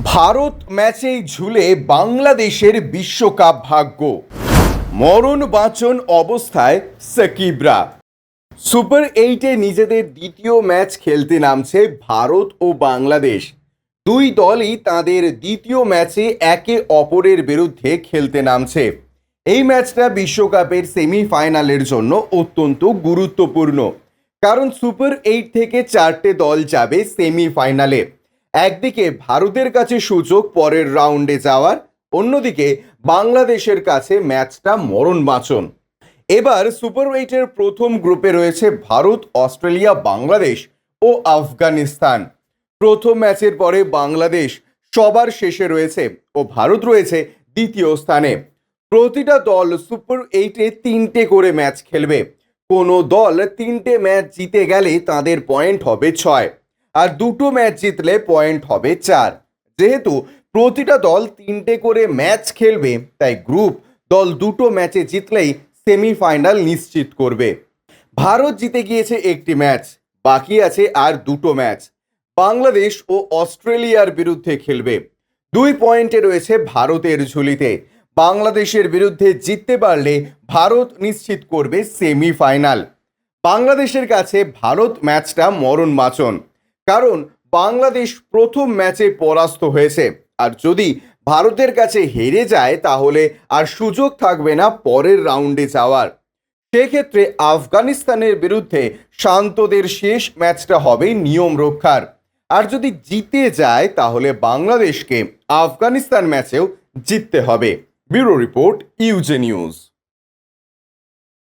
ভারত ম্যাচেই ঝুলে বাংলাদেশের বিশ্বকাপ ভাগ্য। মরণ বাঁচন অবস্থায় সাকিবরা। সুপার এইটে নিজেদের দ্বিতীয় ম্যাচ খেলতে নামছে ভারত ও বাংলাদেশ। দুই দলই তাদের দ্বিতীয় ম্যাচে একে অপরের বিরুদ্ধে খেলতে নামছে। এই ম্যাচটা বিশ্বকাপের সেমিফাইনালের জন্য অত্যন্ত গুরুত্বপূর্ণ। কারণ সুপার এইট থেকে চারটে দল যাবে সেমিফাইনালে। একদিকে ভারতের কাছে সুযোগ, পরের রাউন্ডে যাওয়ার, অন্যদিকে বাংলাদেশের কাছে ম্যাচটা মরণ বাঁচন এবার সুপার এইটের প্রথম গ্রুপে রয়েছে ভারত, অস্ট্রেলিয়া, বাংলাদেশ ও আফগানিস্তান। প্রথম ম্যাচের পরে বাংলাদেশ সবার শেষে রয়েছে ও ভারত রয়েছে দ্বিতীয় স্থানে। প্রতিটা দল সুপার এইটে তিনটে করে ম্যাচ খেলবে। কোনো দল তিনটে ম্যাচ জিতে গেলে তাদের পয়েন্ট হবে ছয়। আর দুটো ম্যাচ জিতলে পয়েন্ট হবে চার। যেহেতু প্রতিটা দল তিনটে করে ম্যাচ খেলবে, তাই গ্রুপ দল দুটো ম্যাচে জিতলেই সেমিফাইনাল নিশ্চিত করবে। ভারত জিতে গিয়েছে একটি ম্যাচ বাকি আছে আর দুটো ম্যাচ বাংলাদেশ ও অস্ট্রেলিয়ার বিরুদ্ধে খেলবে। দুই পয়েন্টে রয়েছে ভারতের ঝুলিতে। বাংলাদেশের বিরুদ্ধে জিততে পারলে ভারত নিশ্চিত করবে সেমিফাইনাল বাংলাদেশের কাছে ভারত ম্যাচটা মরণ মাচন কারণ বাংলাদেশ প্রথম ম্যাচে পরাস্ত হয়েছে। আর যদি ভারতের কাছে হেরে যায়, তাহলে আর সুযোগ থাকবে না পরের রাউন্ডে যাওয়ার। সেক্ষেত্রে আফগানিস্তানের বিরুদ্ধে শান্তদের শেষ ম্যাচটা হবে নিয়ম রক্ষার। আর যদি জিতে যায়, তাহলে বাংলাদেশকে আফগানিস্তান ম্যাচেও জিততে হবে। Bureau report, UJ news.